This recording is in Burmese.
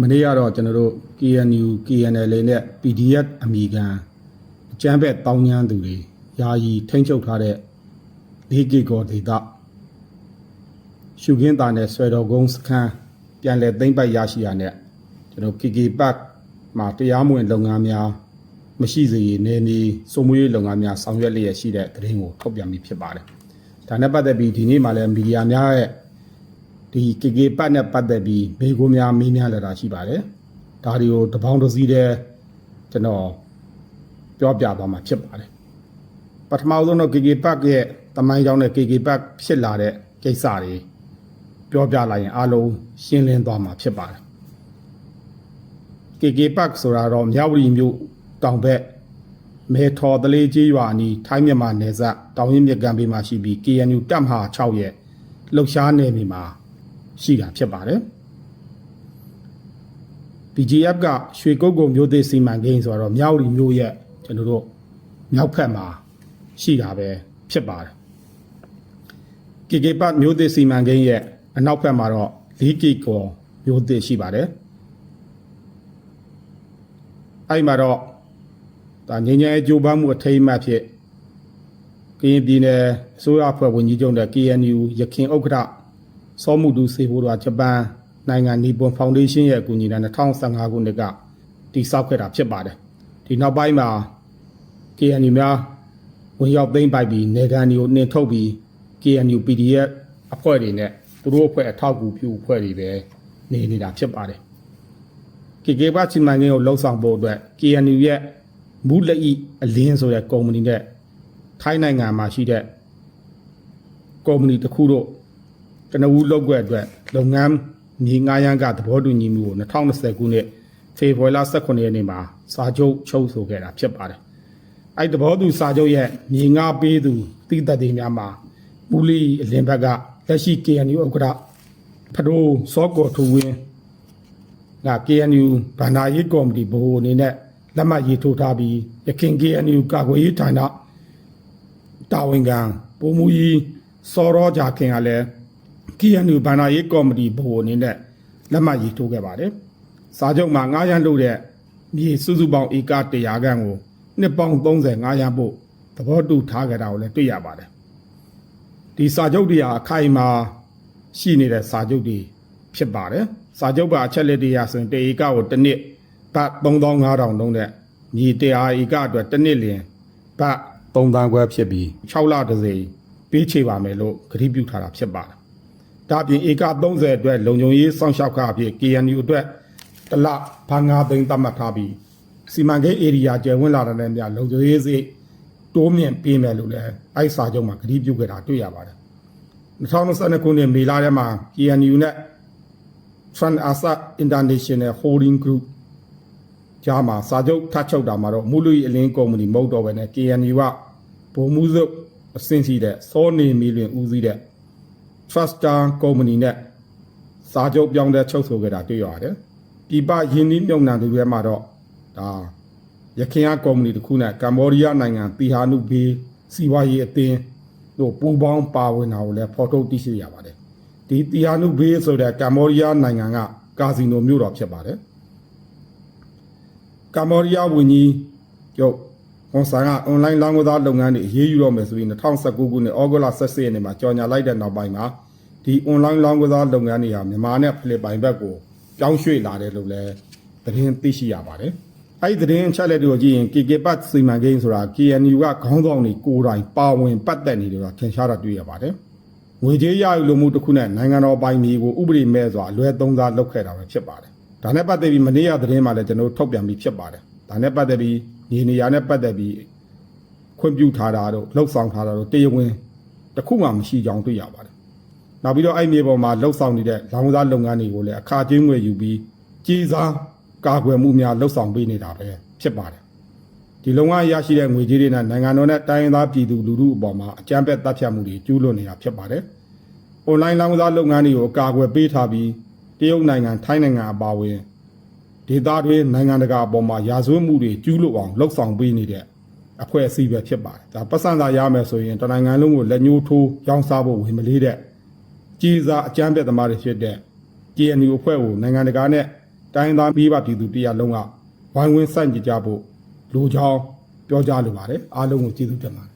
မနေ့ကတော့ကျွန်တော်တို့ KNU KNL နဲ့ PDF အမိခံအကြမ်းဖက်တောင်းညမ်းသူတွေယာယီထိမ့်ချုပ်ထားတဲ့၄ဂီကောဒေတာရှုခင်းသားနဲ့ဆွဲတော်ကုန်းစခန်းပြန်လည်သိမ့်ပိုက်ရရှိရတဲ့ကျွန်တော် KK Park မှာတရားမဝင်လုပ်ငန်းများမရှိစေရနေနေစုံမွေးလုပ်ငန်းများဆောင်ရွက်လျက်ရှိတဲ့သတင်းကိုထုတ်ပြန်ပြီးဖြစ်ပါတယ်။ဒါနဲ့ပတ်သက်ပြီးဒီနေ့မှလည်းမီဒီယာများရဲ့ ဒီ KK ပတ်နဲ့ပတ်သက်ပြီးဘေးကိုများမေးမြန်းလာတာရှိပါတယ်။ဒါတွေကိုတပေါင်းတစ်စီးတည်းကျွန်တော်ပြောပြသွားမှာဖြစ်ပါတယ်။ပထမဆုံးတော့ KK ပတ်ရဲ့တမိုင်းကြောင်းနဲ့ KK ပတ်ဖြစ်လာတဲ့ကိစ္စတွေပြောပြလိုက်ရင်အလုံးရှင်းလင်းသွားမှာဖြစ်ပါတယ်။ KK ပတ်ဆိုတာတော့မြောက်ဝတီမြို့တောင်ဘက်မဲထော်တလေးကြီးရွာအနီးထိုင်းမြန်မာနယ်စပ်တောင်ရင်မြစ်ကမ်းဘေးမှာရှိပြီး KNU တပ်မဟာ6ရဲ့လှုပ်ရှားနယ်မြေမှာ ရှိတာဖြစ်ပါတယ်။ BGF ကရွှေကုတ်ကုံမျိုးသေးစီမံကိန်းဆိုတော့မြောက်ရီမျိုးရဲ့ကျွန်တော်တို့မြောက်ဖက်မှာရှိတာပဲဖြစ်ပါတယ်။ KK ပတ်မျိုးသေးစီမံကိန်းရဲ့အနောက်ဖက်မှာတော့၄ကီကောမျိုးသေးရှိပါတယ်။အဲ့မှာတော့ဒါငញ្ញဲအကျိုးပန်းမှုအထိမ်းအမှတ်ဖြစ်ကရင်ပြည်နယ်အစိုးရအဖွဲ့ဝင်ကြီးချုပ်တဲ့ KNU ရခိုင်ဥက္ကဋ္ဌ စောမှုတူစေဖို့တော့ဂျပန်နိုင်ငံနီပွန်ဖောင်ဒေးရှင်းရဲ့အကူအညီနဲ့2015ခုနှစ်ကတည်ဆောက်ခဲ့တာဖြစ်ပါတယ်ဒီနောက်ပိုင်းမှာ KNU များဝင်ရောက်သိမ်းပိုက်ပြီးနေကန်တွေကိုနှင်ထုတ်ပြီး KNU PDF အဖွဲ့တွေနဲ့သူတို့အဖွဲ့အထောက်အကူပြုအဖွဲ့တွေပဲနေနေတာဖြစ်ပါတယ် KK ဘချီမန်ကင်းကိုလှုပ်ဆောင်ဖို့အတွက် KNU ရဲ့မူလက်ဤအလင်းဆိုတဲ့ကုမ္ပဏီနဲ့ထိုင်းနိုင်ငံမှာရှိတဲ့ကုမ္ပဏီတစ်ခုတို့ ကနဦးလောက်ွက်အတွက်လုပ်ငန်းမြေငားရန်ကသဘောတူညီမှုကို2020ခုနှစ်ဖေဖော်ဝါရီလ18ရက်နေ့မှာစာချုပ်ချုပ်ဆိုခဲ့တာဖြစ်ပါတယ်။အဲ့သဘောတူစာချုပ်ရဲ့မြေငားပေးသူတိသက်တွေများမှာပူလီအလင်ဘက်ကလက်ရှိ KNU ဥက္ကဋ္ဌဖဒိုစောကောထူဝင်းက KNU ဗန္ဒာရေးကော်မတီဘိုးအနေနဲ့လက်မှတ်ရေးထိုးထားပြီးရခိုင် KNU ကာကွယ်ရေးဌာနတာဝန်ခံပုံမူကြီးစောရောကြခင်ကလည်း KNU ဗန္ဒာရေးကော်မတီဘိုးအနေနဲ့လက်မှတ်ရေးထိုးခဲ့ပါတယ်။စာချုပ်မှာ9ရန်လို့တဲ့မြေစုစုပေါင်းဧက100ခန့်ကိုနှစ်ပေါင်း30 9ရန်ဖို့သဘောတူထားကြတာကိုလည်းတွေ့ရပါတယ်။ဒီစာချုပ်တွေဟာအခိုင်အမာရှိနေတဲ့စာချုပ်တွေဖြစ်ပါတယ်။စာချုပ်ပါအချက်လက်တွေအရဆိုရင်တဧကကိုတစ်နှစ်ဘတ်3500တောင်းလုံးတဲ့မြေ100ဧကအတွက်တစ်နှစ်လျင်ဘတ်3တန်းခွဲဖြစ်ပြီး6လတစ်စိမ်ပေးချေပါမယ်လို့ကတိပြုထားတာဖြစ်ပါတယ်။ ဒါပြင်ဧက30အတွက်လုံခြုံရေးစောင့်ရှောက်ခအဖြစ် KNU အတွက်တစ်လဘာ9သိန်းသတ်မှတ်ထားပြီးစီမံကိန်းဧရိယာကျယ်ဝန်းလာတဲ့နေရာလုံခြုံရေးစိတ်တိုးမြင့်ပေးမယ်လို့လည်းအဲ့စာချုပ်မှာကတိပြုခဲ့တာတွေ့ရပါတယ်။2022ခုနှစ်မေလထဲမှာ KNU နဲ့ Trans Asa International Holding Group ကြားမှာစာချုပ်ထပ်ချုပ်တာမှာတော့မူလူအလင်းကုမ္ပဏီမဟုတ်တော့ဘဲနဲ့ KNU ကဗိုလ်မှုစုပ်အဆင့်ရှိတဲ့စောနေမီလွင်ဦးစီးတဲ့ Truster Company နဲ့စာချုပ်ပြောင်းတဲ့ချုပ်ဆိုခဲ့တာတွေ့ရတယ်။ပြည်ပယင်းနှီးမြုံနှံသူတွေမှာတော့ဒါရခိုင်ကကုမ္ပဏီတစ်ခုနဲ့ကမ္ဘောဒီးယားနိုင်ငံတီဟာနုဘေးစီဝါရေးအသင်းတို့ပူးပေါင်းပါဝင်တာကိုလည်းဖော်ထုတ်သိရှိရပါတယ်။ဒီတီဟာနုဘေးဆိုတဲ့ကမ္ဘောဒီးယားနိုင်ငံကကာစီနိုမြို့တော်ဖြစ်ပါတယ်။ကမ္ဘောဒီးယားဝန်ကြီးချုပ် ဟွန်ဆန်ကအွန်လိုင်းလောင်းကစားလုပ်ငန်းတွေအရေးယူတော့မယ်ဆိုပြီး2019ခုနှစ်ဩဂုတ်လ18ရက်နေ့မှာကြော်ညာလိုက်တဲ့နောက်ပိုင်းမှာဒီအွန်လိုင်းလောင်းကစားလုပ်ငန်းတွေဟာမြန်မာနဲ့ဖိလစ်ပိုင်ဘက်ကိုပြောင်းရွှေ့လာတယ်လို့လည်းသတင်းသိရှိရပါတယ်။အဲဒီသတင်းအချက်လက်တွေကိုကြည့်ရင် KK ပတ်စီမံကိန်းဆိုတာ KNU ကခေါင်းဆောင်တွေကိုယ်တိုင်ပါဝင်ပတ်သက်နေတယ်ဆိုတာထင်ရှားတာတွေ့ရပါတယ်။ငွေကြေးရယူလိုမှုတစ်ခုနဲ့နိုင်ငံတော်ပိုင်မြေကိုဥပဒေမဲ့စွာအလွဲသုံးစားလုပ်ခဲ့တာပဲဖြစ်ပါတယ်။ဒါနဲ့ပတ်သက်ပြီးမနေ့ကသတင်းမှာလည်းကျွန်တော်တို့ထုတ်ပြန်ပြီးဖြစ်ပါတယ်။ဒါနဲ့ပတ်သက်ပြီး ညီနေရာနဲ့ပတ်သက်ပြီးခွင့်ပြုထားတာတို့လှုပ်ဆောင်ထားတာတို့တရားဝင်တစ်ခုမှမရှိကြောင်းတွေ့ရပါတယ်။နောက်ပြီးတော့အဲ့မြေပေါ်မှာလှုပ်ဆောင်နေတဲ့လောင်စားလုပ်ငန်းတွေကိုလည်းအခါကျင်းငွေယူပြီးကြီးစားကာကွယ်မှုများလှုပ်ဆောင်ပေးနေတာပဲဖြစ်ပါတယ်။ဒီလုံငန်းရရှိတဲ့ငွေကြေးတွေနဲ့နိုင်ငံတော်နဲ့တိုင်းရင်းသားပြည်သူလူထုအပေါ်မှာအကြမ်းဖက်တပ်ဖြတ်မှုတွေကျူးလွန်နေတာဖြစ်ပါတယ်။ online လောင်စားလုပ်ငန်းတွေကိုကာကွယ်ပေးထားပြီးတရုတ်နိုင်ငံထိုင်းနိုင်ငံအပါအဝင် ဒေသတွင်းနိုင်ငံတကာအပေါ်မှာရာဇဝတ်မှုတွေကျူးလွန်အောင်လှုပ်ဆောင်ပေးနေတဲ့အဖွဲ့အစည်းပဲဖြစ်ပါတယ်။ဒါပတ်စံသာရမယ်ဆိုရင်တနိုင်ငံလုံးကိုလက်ညှိုးထိုးရောင်းစားဖို့ဝင်မလေးတဲ့ကြီးစားအကြမ်းဖက်သမားတွေဖြစ်တဲ့ KNU အဖွဲ့ကိုနိုင်ငံတကာနဲ့တိုင်းသားမိဘပြည်သူတရားလုံးကဝိုင်းဝန်းစိုက်ကြည့်ကြဖို့လူချောင်းပြောကြားလိုပါတယ်အားလုံးကိုကျေးဇူးတင်ပါတယ်